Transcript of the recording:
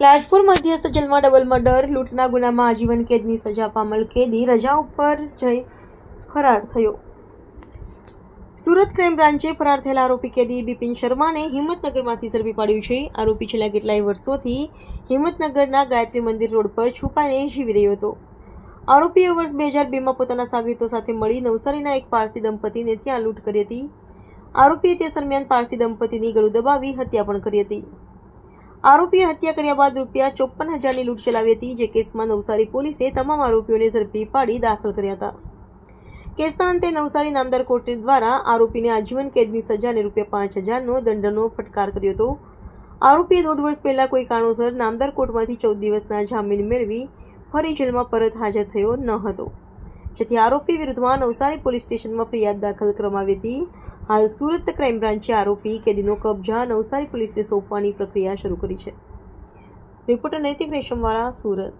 લાજપુર મધ્યસ્થ જેલમાં double murder, લૂંટના ગુનામાં આજીવન કેદની સજા, પામલ કેદી, રજા ઉપર જઈ ફરાર થયો. સુરત ક્રાઇમ બ્રાન્ચે ફરાર થયેલા આરોપી કેદી બિપિન શર્માને હિંમતનગરમાંથી ઝડપી પાડ્યું છે. આરોપી છેલ્લા કેટલાય વર્ષોથી હિંમતનગરના ગાયત્રી મંદિર રોડ પર છુપાઈને જીવી રહ્યો હતો. આરોપીએ વર્ષ બે હજાર બેમાં પોતાના સાગરીતો સાથે મળી નવસારીના એક પારસી દંપતીને ત્યાં લૂંટ કરી હતી. આરોપીએ તે દરમિયાન પારસી દંપતીની ગળું દબાવી હત્યા પણ કરી હતી. આરોપીએ હત્યા કર્યા બાદ રૂપિયા ચોપન હજારની લૂંટ ચલાવી હતી, જે કેસમાં નવસારી પોલીસે તમામ આરોપીઓને ઝડપી પાડી દાખલ કર્યા હતા. કેસના અંતે નવસારી નામદાર કોર્ટ દ્વારા આરોપીને આજીવન કેદની સજાને રૂપિયા પાંચ હજારનો દંડનો ફટકાર કર્યો હતો. આરોપીએ દોઢ વર્ષ પહેલાં કોઈ કારણોસર નામદાર કોર્ટમાંથી ચૌદ દિવસના જામીન મેળવી ફરી જેલમાં પરત હાજર થયો ન હતો. જેથી આરોપી વિરુદ્ધમાં નવસારી પોલીસ સ્ટેશનમાં ફરિયાદ દાખલ કરવામાં આવી હતી. હાલ સુરત ક્રાઇમ બ્રાન્ચે આરોપી કેદીનો કબજા નવસારી પોલીસને સોંપવાની પ્રક્રિયા શરૂ કરી છે. રિપોર્ટર નૈતિક રેશમવાળા, સુરત.